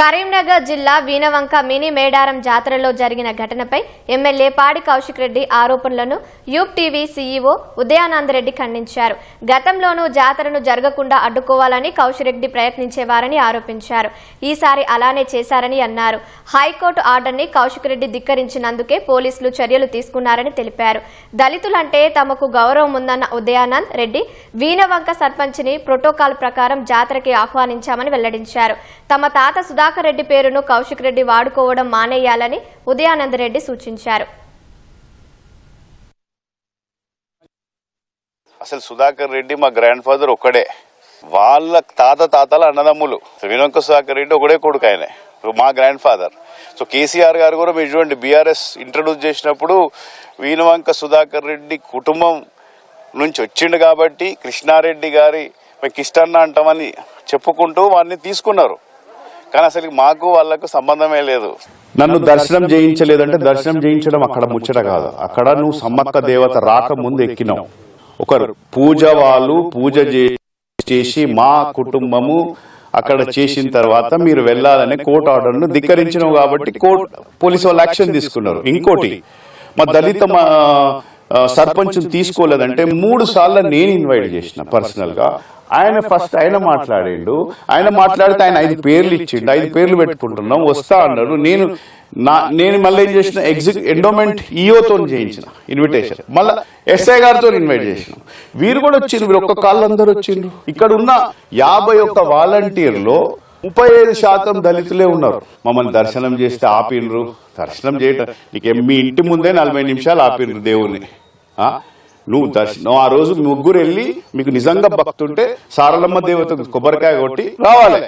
కరీంనగర్ జిల్లా వీనవంక మినీ మేడారం జాతరలో జరిగిన ఘటనపై ఎమ్మెల్యే పాడి కౌశిక్ రెడ్డి ఆరోపణలను యూప్ టీవీ సీఈఓ ఉదయానందరెడ్డి ఖండించారు. గతంలోనూ జాతరను జరగకుండా అడ్డుకోవాలని కౌశిక్ రెడ్డి ప్రయత్నించేవారని ఆరోపించారు. ఈసారి అలానే చేశారని అన్నారు. హైకోర్టు ఆర్డర్ని కౌశిక్ రెడ్డి ధిక్కరించినందుకే పోలీసులు చర్యలు తీసుకున్నారని తెలిపారు. దళితులంటే తమకు గౌరవం ఉందన్న ఉదయానంద్ రెడ్డి వీనవంక సర్పంచ్ని ప్రోటోకాల్ ప్రకారం జాతరకి ఆహ్వానించామని వెల్లడించారు. తమ తాత సుధాకర్ రెడ్డి పేరును కౌశిక్ రెడ్డి వాడుకోవడం మానేయాలని ఉదయానంద్ రెడ్డి సూచించారు. అసలు సుధాకర్ రెడ్డి మా గ్రాండ్ ఫాదర్ ఒక్కడే. వాళ్ళ తాత తాతల అన్నదమ్ములు. వినోక సుధాకర్ రెడ్డి ఒకడే కొడుకు ఆయన మా గ్రాండ్ ఫాదర్. సో కేసీఆర్ గారు కూడా మీరు చూడండి బీఆర్ఎస్ ఇంట్రడ్యూస్ చేసినప్పుడు వీనవంక సుధాకర్ రెడ్డి కుటుంబం నుంచి వచ్చిండు కాబట్టి కృష్ణారెడ్డి గారి మేము కిష్టన్న అంటామని చెప్పుకుంటూ వారిని తీసుకున్నారు. కానీ అసలు మాకు వాళ్ళకు సంబంధమే లేదు. నన్ను దర్శనం చేయించలేదంటే దర్శనం చేయించడం అక్కడ ముచ్చట కాదు. అక్కడ నువ్వు సమ్మక్క దేవత రాక ముందు ఎక్కినావు. ఒక పూజ వాళ్ళు పూజ చేసి మా కుటుంబము అక్కడ చేసిన తర్వాత మీరు వెళ్ళాలనే కోర్టు ఆర్డర్ను ధిక్కరించినావు కాబట్టి కోర్టు పోలీసు వాళ్ళు యాక్షన్ తీసుకున్నారు. ఇంకోటి మా దళిత సర్పంచ్ తీసుకోలేదంటే మూడు సార్లు నేను ఇన్వైట్ చేసిన పర్సనల్గా. ఆయన ఫస్ట్ ఆయన మాట్లాడిండు. ఆయన మాట్లాడితే ఆయన ఐదు పేర్లు ఇచ్చిండు. ఐదు పేర్లు పెట్టుకుంటున్నాం. వస్తా అన్నాడు నేను నా నేను మళ్ళీ ఏం చేసిన? ఎగ్జిక్ ఎండోమెంట్ ఈఓతో చేయించిన ఇన్విటేషన్ మళ్ళీ ఎస్ఐ గారితో ఇన్వైట్ చేసిన. వీరు కూడా వచ్చిండ్రు. వీరు ఒక్క కాళ్ళు అందరు వచ్చిండ్రు. ఇక్కడ ఉన్న యాభై ఒక్క వాలంటీర్లో ముప్పై ఐదు శాతం దళితులే ఉన్నారు. మమ్మల్ని దర్శనం చేస్తే ఆపిండ్రు దర్శనం చేయటం నీకు మీ ఇంటి ముందే నలభై నిమిషాలు ఆపిండ్రు దేవుణ్ణి. నువ్వు దర్శనం ఆ రోజు ముగ్గురు వెళ్ళి మీకు నిజంగా భక్తుంటే సారలమ్మ దేవతకు కొబ్బరికాయ కొట్టి రావాలి.